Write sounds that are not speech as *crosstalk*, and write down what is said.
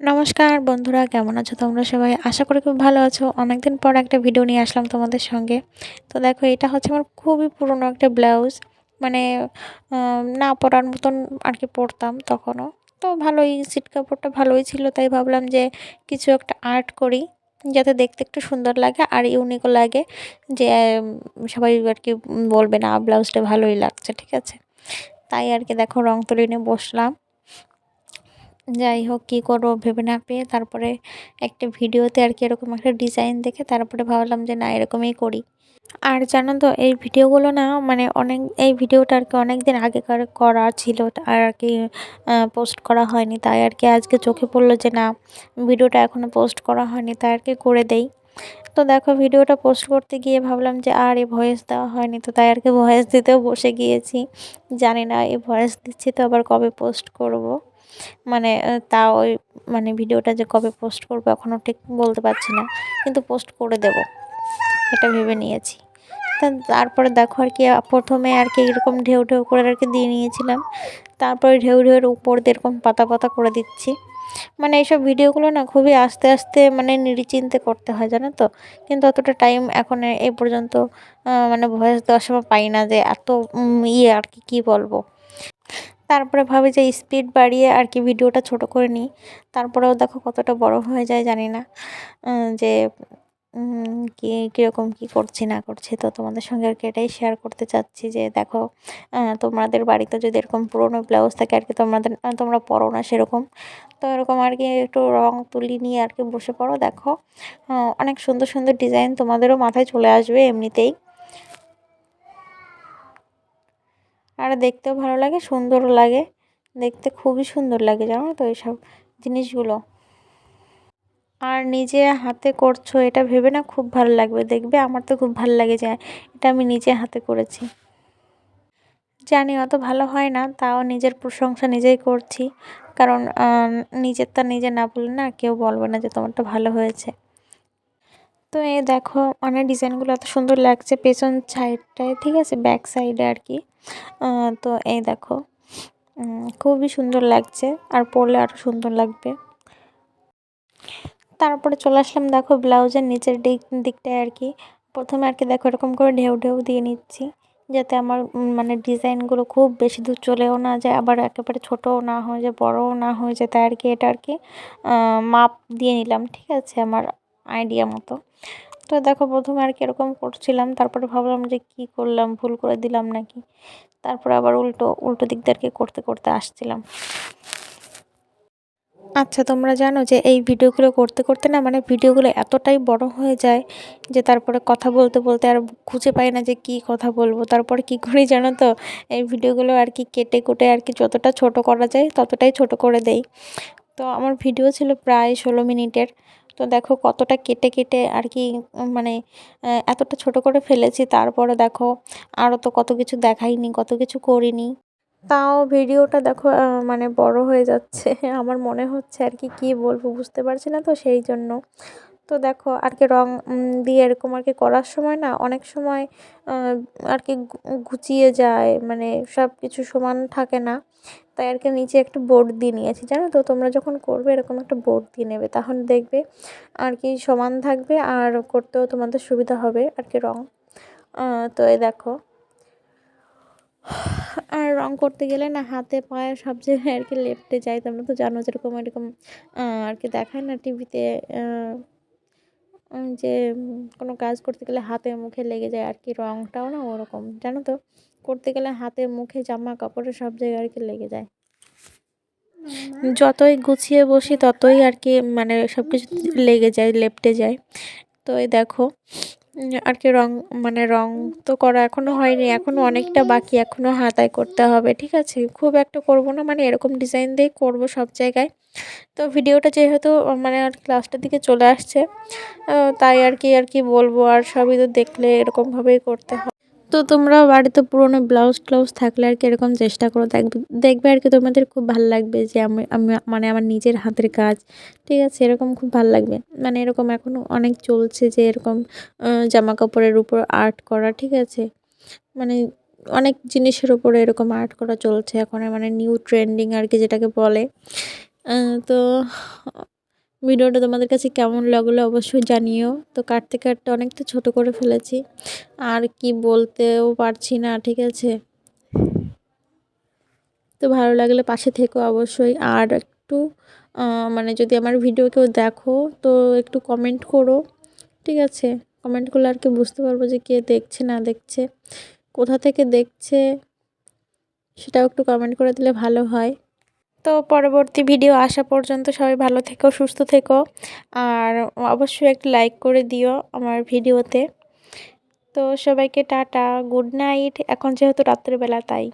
নমস্কার বন্ধুরা, কেমন আছো তোমরা সবাই? আশা করি খুব ভালো আছো। অনেকদিন পর একটা ভিডিও নিয়ে আসলাম তোমাদের সঙ্গে। তো দেখো, এটা হচ্ছে আমার খুবই পুরনো একটা ব্লাউজ মানে না পরার মতন আর কি পরতাম তখনও। তো ভালোই সিট কাপড়টা ভালোই ছিল, তাই ভাবলাম যে কিছু একটা আর্ট করি, যাতে দেখতে একটু সুন্দর লাগে আর ইউনিকও লাগে। যে সবাই আর কি বলবে, না ব্লাউজটা ভালোই লাগছে। ঠিক আছে? তাই আর কি দেখো, রং তুলি নিয়ে বসলাম। যাই হোক কী করব ভেবে না পেয়ে তারপরে একটা ভিডিওতে আর কি এরকম একটা ডিজাইন দেখে তারপরে ভাবলাম যে না, এরকমই করি। আর জানো তো, এই ভিডিওগুলো না মানে অনেক, এই ভিডিওটা আর কি অনেক দিন আগেকার করা ছিল আর কি পোস্ট করা হয়নি। তাই আর কি আজকে চোখে পড়ল যে না, ভিডিওটা এখনও পোস্ট করা হয়নি, তাই আর কি করে দেই। তো দেখো ভিডিওটা পোস্ট করতে গিয়ে ভাবলাম যে আর এই ভয়েস দেওয়া হয়নি, তো তাই আর কি ভয়েস দিতেও বসে গিয়েছি। জানি না এই ভয়েস দিচ্ছি তো আবার কবে পোস্ট করব। মানে তা ওই মানে ভিডিওটা যে কবে পোস্ট করব এখনও ঠিক বলতে পারছি না, কিন্তু পোস্ট করে দেব। এটা ভেবে নিয়েছি। তা তারপরে দেখো আর কি প্রথমে আর কি এরকম ঢেউ ঢেউ করে আর কি দিয়ে নিয়েছিলাম। তারপরে ঢেউ ঢেউয়ের উপর দিয়ে এরকম পাতা পাতা করে দিচ্ছি। মানে এইসব ভিডিওগুলো না খুবই আস্তে আস্তে মানে নিরিচিন্তে করতে হয়, জানো তো? কিন্তু অতটা টাইম এখন এই পর্যন্ত মানে ভয়েস দেওয়ার সময় পাই না যে এত ইয়ে আর কি, কী বলব? তারপরে ভাবি যে স্পিড বাড়িয়ে আর কি ভিডিওটা ছোট করে নিই। তারপরেও দেখো কতটা বড় হয়ে যায়, জানি না। যে কী, কীরকম, কী করছি, না করছি, তো তোমাদের সঙ্গে আর কি এটাই শেয়ার করতে চাচ্ছি যে, দেখো তোমাদের বাড়িতে যদি এরকম পুরোনো ব্লাউজ থাকে আর কি, তোমাদের তোমরা পরো না সেরকম। তো এরকম আর কি একটু রং তুলি নিয়ে আর কি বসে পড়ো, দেখো। অনেক সুন্দর সুন্দর ডিজাইন তোমাদেরও মাথায় চলে আসবে এমনিতেই। আর দেখতেও ভালো লাগে, সুন্দরও লাগে। দেখতে খুবই সুন্দর লাগে, জানো তো এইসব জিনিসগুলো। আর নিজে হাতে করছ, এটা ভেবে না খুব ভালো লাগবে। দেখবে আমার তো খুব ভালো লাগে যে এটা আমি নিজে হাতে করেছি। জানি অত ভালো হয় না, তাও নিজের প্রশংসা নিজেই করছি। কারণ নিজের তা নিজে না বললে না কেউ বলবে না যে তোমারটা ভালো হয়েছে। তো এই দেখো, অনেক ডিজাইনগুলো এত সুন্দর লাগছে। পেছন সাইডটায় ঠিক আছে? ব্যাক সাইডে আর কি। তো এই দেখো খুবই সুন্দর লাগছে আর পরলে আরও সুন্দর লাগবে। তারপরে চলে আসলাম দেখো, ব্লাউজের নিচের দিক, দিকটায় আর কি। প্রথমে আর কি দেখো, এরকম করে ঢেউ ঢেউ দিয়ে নিচ্ছি, যাতে আমার মানে ডিজাইনগুলো খুব বেশি দূর চলেও না যায়, আবার একেবারে ছোটও না হয়ে যায়, বড়ও না হয়ে যায়, তাই আর কি, এটা আর কি মাপ দিয়ে নিলাম, ঠিক আছে? আমার আইডিয়া মতো। তো দেখো প্রথমে আর কি এরকম করছিলাম, তারপরে ভাবলাম যে কি করলাম, ভুল করে দিলাম নাকি? তারপরে আবার উল্টো উল্টো দিক দিয়ে করতে করতে আসছিলাম। আচ্ছা তোমরা জানো যে এই ভিডিওগুলো করতে করতে না মানে ভিডিওগুলো এতটাই বড় হয়ে যায় যে তারপরে কথা বলতে বলতে আর খুঁজে পাই না যে কি কথা বলব। তারপরে কি করি জানো তো? এই ভিডিওগুলো আর কি কেটে, কুটে আর কি যতটা ছোট করা যায় ততটাই ছোট করে দেই। তো আমার ভিডিও ছিল প্রায় ষোলো মিনিটের। তো দেখো কতটা কেটে কেটে আর কি মানে এতটা ছোট করে ফেলেছি। তারপরে দেখো আরও তো কত কিছু দেখাইনি, কত কিছু করিনি। তাও ভিডিওটা দেখো মানে বড় হয়ে যাচ্ছে। *laughs* আমার মনে হচ্ছে আর কি, কী বলব বুঝতে পারছি না তো সেই জন্য। তো দেখো, আর কি রং দিয়ে এরকম আর কি করার সময় না অনেক সময় আর কি গুছিয়ে যায় মানে সব কিছু সমান থাকে না। তাই আর কি নিচে একটা বোর্ড দিয়ে নিয়েছি, জানো তো? তোমরা যখন করবে এরকম একটা বোর্ড দিয়ে নেবে, তাহলে দেখবে আর কি সমান থাকবে আর করতেও তোমাদের সুবিধা হবে আর কি রং। তো এই দেখো। আর রং করতে গেলে না হাতে পায়ে সব জায়গায় আর কি লেপটে যায়, তোমরা তো জানো যেরকম এরকম আর কি দেখায় না টিভিতে যে কোনো কাজ করতে গেলে হাতে মুখে লেগে যায় আর কি রঙটাও না ওরকম, জানো তো? করতে গেলে হাতে মুখে জামা কাপড়ে সব জায়গায় আর কি লেগে যায়। যতই গুছিয়ে বসি ততই আর কি মানে সব কিছু লেগে যায়, লেপটে যায়। তো এই দেখো আর কি রং মানে রং তো করা এখনও হয়নি এখনও অনেকটা বাকি এখনও হাতায় করতে হবে, ঠিক আছে? খুব একটা করব না মানে এরকম ডিজাইন দিয়ে করব সব জায়গায়। তো ভিডিওটা যেহেতু মানে আর ক্লাসটার দিকে চলে আসছে তাই আর কি আর কি বলব, আর সবই তো দেখলে এরকমভাবেই করতে হয়। তো তোমরা বাড়িতে পুরোনো ব্লাউজ ট্লাউজ থাকলে আর কি এরকম চেষ্টা করো। দেখবে দেখবে আর কি তোমাদের খুব ভালো লাগবে যে আমি মানে আমার নিজের হাতের কাজ, ঠিক আছে? এরকম খুব ভালো লাগবে। মানে এরকম এখনও অনেক চলছে যে এরকম জামা কাপড়ের উপর আর্ট করা, ঠিক আছে? মানে অনেক জিনিসের উপরে এরকম আর্ট করা চলছে এখন মানে নিউ ট্রেন্ডিং আর কি যেটাকে বলে। তো ভিডিওটা তোমাদের কাছে কেমন লাগল অবশ্যই জানিও। তো কাটতে কাটতে অনেকটা ছোট করে ফেলেছি। আর কি বলতেও পারছি না, ঠিক আছে? তো ভালো লাগলে পাশে থেকো অবশ্যই। আর একটু মানে যদি আমার ভিডিও কেউ দেখো, তো একটু কমেন্ট করো, ঠিক আছে? কমেন্ট করলে আর কি বুঝতে পারব যে কে দেখছে, না দেখছে, কোথা থেকে দেখছে, সেটাও একটু কমেন্ট করে দিলে ভালো হয়। তো পরবর্তী ভিডিও আসা পর্যন্ত সবাই ভালো থেকো, সুস্থ থেকো। আর অবশ্যই একটা লাইক করে দিও আমার ভিডিওতে তো। সবাইকে টাটা গুড নাইট এখন যেহেতু রাত্রেবেলা, তাই।